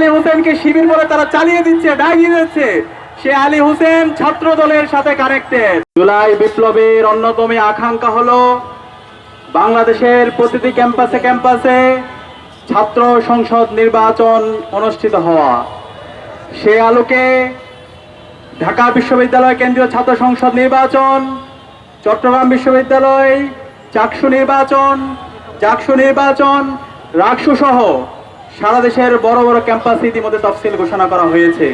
আলী হোসেনকে শিবির বলে তারা চালিয়ে দিচ্ছে ডাকিয়ে দিচ্ছে। সে আলী হোসেন ছাত্র দলের সাথে কানেক্টেড জুলাই বিপ্লবের অন্যতম আকাঙ্ক্ষা হলো বাংলাদেশের প্রতিটি ক্যাম্পাসে ক্যাম্পাসে ছাত্র সংসদ নির্বাচন অনুষ্ঠিত হওয়া। সে আলোকে ঢাকা বিশ্ববিদ্যালয় কেন্দ্রীয় ছাত্র সংসদ নির্বাচন, চট্টগ্রাম বিশ্ববিদ্যালয় চাকসু নির্বাচন চাকসু নির্বাচন, রাকসু সহ সারা দেশের বড় বড় ক্যাম্পাসে ইতিমধ্যে তফসিল ঘোষণা করা হয়েছে।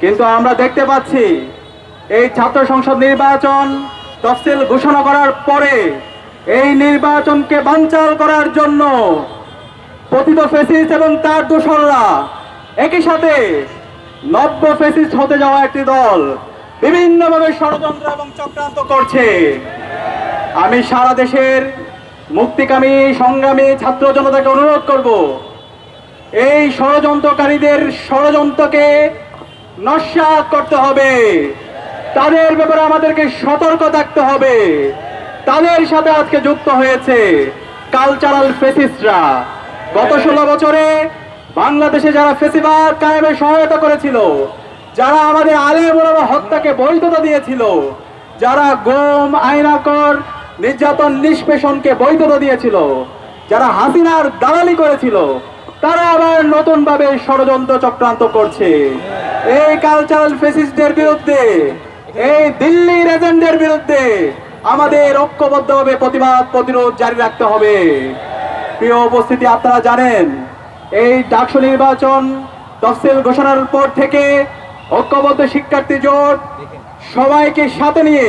কিন্তু আমরা দেখতে পাচ্ছি, এই ছাত্র সংসদ নির্বাচন তফসিল ঘোষণা করার পরে এই নির্বাচনকে বানচাল করার জন্য পতিত ফেসিস্ট এবং তার দোসররা একই সাথে নব্য ফেসিস্ট হতে যাওয়া একটি দল বিভিন্নভাবে ষড়যন্ত্র এবং চক্রান্ত করছে। আমি সারা দেশের মুক্তিকামী, সংগ্রামী ছাত্র জনতাকে অনুরোধ করব এই ষড়যন্ত্রকারীদের ষড়যন্ত্রকে নস্যাৎ করতে হবে। তাদের ব্যাপারে আমাদেরকে সতর্ক থাকতে হবে। তাদের সাথে আজকে যুক্ত হয়েছে কালচারাল ফেসিস্টরা গত ষোলো বছরে বাংলাদেশে যারা ফেসিবাদ কায়েমে সহায়তা করেছিল, যারা আমাদের আলেম ওলামা হত্যাকে বৈধতা দিয়েছিল, যারা গোম, আইনাকর, নির্যাতন, নিষ্পেষণকে বৈধতা দিয়েছিল, যারা হাসিনার দালালি করেছিল তারা আবার নতুন ভাবে ষড়যন্ত্র চক্রান্ত করছে। এই কালচারাল ফেসিস্টদের বিরুদ্ধে, এই দিল্লির এজেন্টদের বিরুদ্ধে আমাদের ঐক্যবদ্ধভাবে প্রতিবাদ প্রতিরোধ জারি রাখতে হবে। প্রিয় উপস্থিতি, আপনারা জানেন, এই ডাকসু নির্বাচন তফসিল ঘোষণার পর থেকে ঐক্যবদ্ধ শিক্ষার্থী জোট সবাইকে সাথে নিয়ে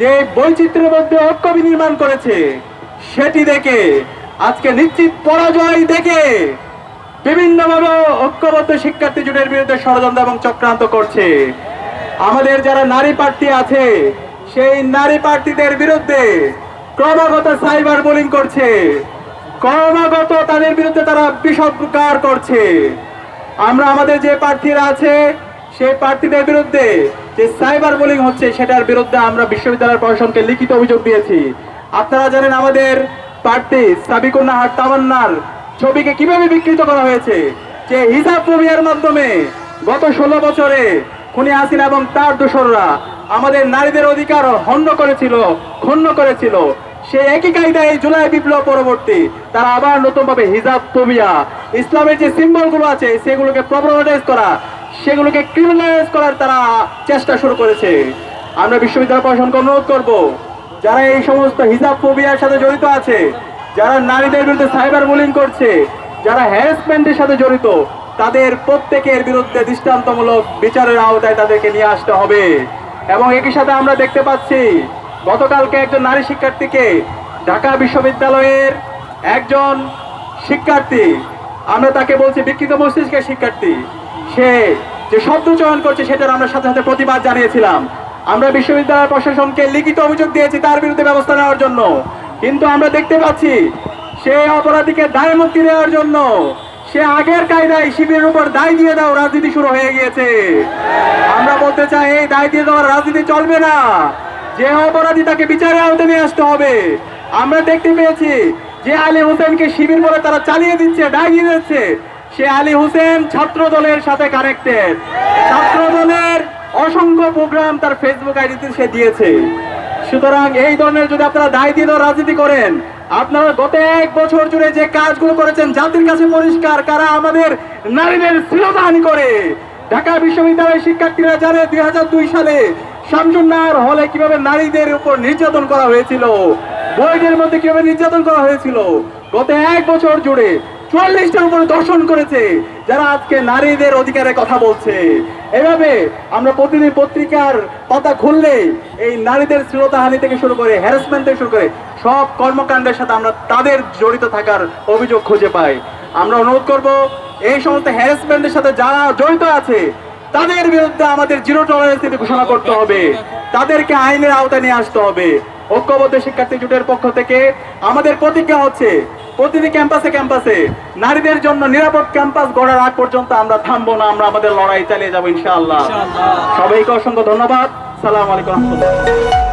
যে বৈচিত্র্যের মধ্যে ঐক্য বিনির্মাণ করেছে, সেটি দেখে আজকে নিশ্চিত পরাজয় দেখে বিভিন্নভাবে ঐক্যবদ্ধ শিক্ষার্থী জোটের বিরুদ্ধে ষড়যন্ত্র এবং চক্রান্ত করছে। আমাদের যারা নারী প্রার্থী আছে, সেই নারী প্রার্থীদের বিরুদ্ধে ক্রমাগত সাইবার বোলিং করছে। ক্রমাগত তাদের বিরুদ্ধে তারা বিষপ্রকার করছে। আমরা আমাদের যে প্রার্থীরা আছে, সেই প্রার্থীদের বিরুদ্ধে যে সাইবার বোলিং হচ্ছে, সেটার বিরুদ্ধে আমরা বিশ্ববিদ্যালয় প্রশাসনকে লিখিত অভিযোগ দিয়েছি। আপনারা জানেন আমাদের প্রার্থী সাবিকুন্নাহার তামান্নার ছবিকে কীভাবে বিকৃত করা হয়েছে? যে হিসাব প্রবিয়ার মাধ্যমে গত ষোলো বছরে খুনি হাসিনা এবং তার দোসররা আমাদের নারীদের অধিকার হন্য করেছিল, ক্ষুণ্ণ করেছিল। সে একই কায়দায় জুলাই বিপ্লব পরবর্তী তারা আবার নতুনভাবে হিজাব ফোবিয়া ইসলামের যে সিম্বলগুলো আছে, সেগুলোকে প্রবলেমাটাইজ করা, সেগুলোকে ক্রিমিনালাইজ করার তারা চেষ্টা শুরু করেছে। আমরা বিশ্ববিদ্যালয় প্রশাসনকে অনুরোধ করব। যারা এই সমস্ত হিজাব ফোবিয়ার সাথে জড়িত আছে, যারা নারীদের বিরুদ্ধে সাইবার বুলিং করছে, যারা হ্যারাসমেন্টের সাথে জড়িত, তাদের প্রত্যেকের বিরুদ্ধে দৃষ্টান্তমূলক বিচারের আওতায় তাদেরকে নিয়ে আসতে হবে। এবং একই সাথে আমরা দেখতে পাচ্ছি, গতকালকে একজন নারী শিক্ষার্থীকে ঢাকা বিশ্ববিদ্যালয়ের একজন শিক্ষার্থী, আমরা তাকে বলছি বিকৃত মস্তিষ্কের শিক্ষার্থী, সে যে শব্দ চয়ন করছে সেটার আমরা সাথে সাথে প্রতিবাদ জানিয়েছিলাম। আমরা বিশ্ববিদ্যালয় প্রশাসনকে লিখিত অভিযোগ দিয়েছি তার বিরুদ্ধে ব্যবস্থা নেওয়ার জন্য। কিন্তু আমরা দেখতে পাচ্ছি সে অপরাধীকে দায় মুক্তি দেওয়ার জন্য সে আগের কায়দায় শিবিরের উপর দায় দিয়ে দাও রাজনীতি শুরু হয়ে গিয়েছে। আমরা বলতে চাই, এই দায় দিয়ে দেওয়ার রাজনীতি চলবে না। যে অপরাধী তাকে বিচারে আওতে নিয়ে আসতে হবে। আমরা দেখতে পেয়েছি যে আলী হোসেনকে শিবির বলে তারা চালিয়ে দিচ্ছে, দায় দিয়ে দিচ্ছে। সে আলী হোসেন ছাত্র দলের সাথে কানেক্টেড ছাত্র দলের অসংখ্য প্রোগ্রাম তার ফেসবুক আইডিতে সে দিয়েছে। সুতরাং এই ধরনের যদি আপনারা দায় দিয়ে রাজনীতি করেন, আপনারা গত এক বছর জুড়ে যে কাজগুলো করেছেন, জাতির কাছে পরিষ্কার কারা আমাদের নারীদের শ্লীলতাহানি করে? ঢাকা বিশ্ববিদ্যালয়ের শিক্ষার্থীরা জানে দুই হাজার দুই সালে শামসুন্নার হলে কীভাবে নারীদের উপর নির্যাতন করা হয়েছিল? বইদের মধ্যে কীভাবে নির্যাতন করা হয়েছিল? গত এক বছর জুড়ে চুয়াল্লিশটার উপরে দর্শন করেছে। যারা আজকে নারীদের অধিকারের কথা বলছে, এভাবে আমরা প্রতিদিন পত্রিকার পাতা খুললে এই নারীদের শ্লীলতাহানি থেকে শুরু করে হ্যারাসমেন্ট থেকে শুরু করে সব কর্মকাণ্ডের সাথে আমরা তাদের জড়িত থাকার অভিযোগ খুঁজে পাই। আমরা অনুরোধ করব, এই সমস্ত হ্যারাসমেন্টের সাথে যারা জড়িত আছে, তাদের বিরুদ্ধে আমাদের জিরো টলারেন্স নীতি ঘোষণা করতে হবে। তাদেরকে আইনের আওতায় নিয়ে আসতে হবে। ঐক্যবদ্ধ শিক্ষার্থী জোটের পক্ষ থেকে আমাদের প্রতিজ্ঞা হচ্ছে প্রতিটি ক্যাম্পাসে ক্যাম্পাসে নারীদের জন্য নিরাপদ ক্যাম্পাস গড়ার আগ পর্যন্ত আমরা থামবো না আমরা আমাদের লড়াই চালিয়ে যাব ইনশাআল্লাহ। সবাইকে অসংখ্য ধন্যবাদ। সালাম আলাইকুম রহমতুল্লাহ।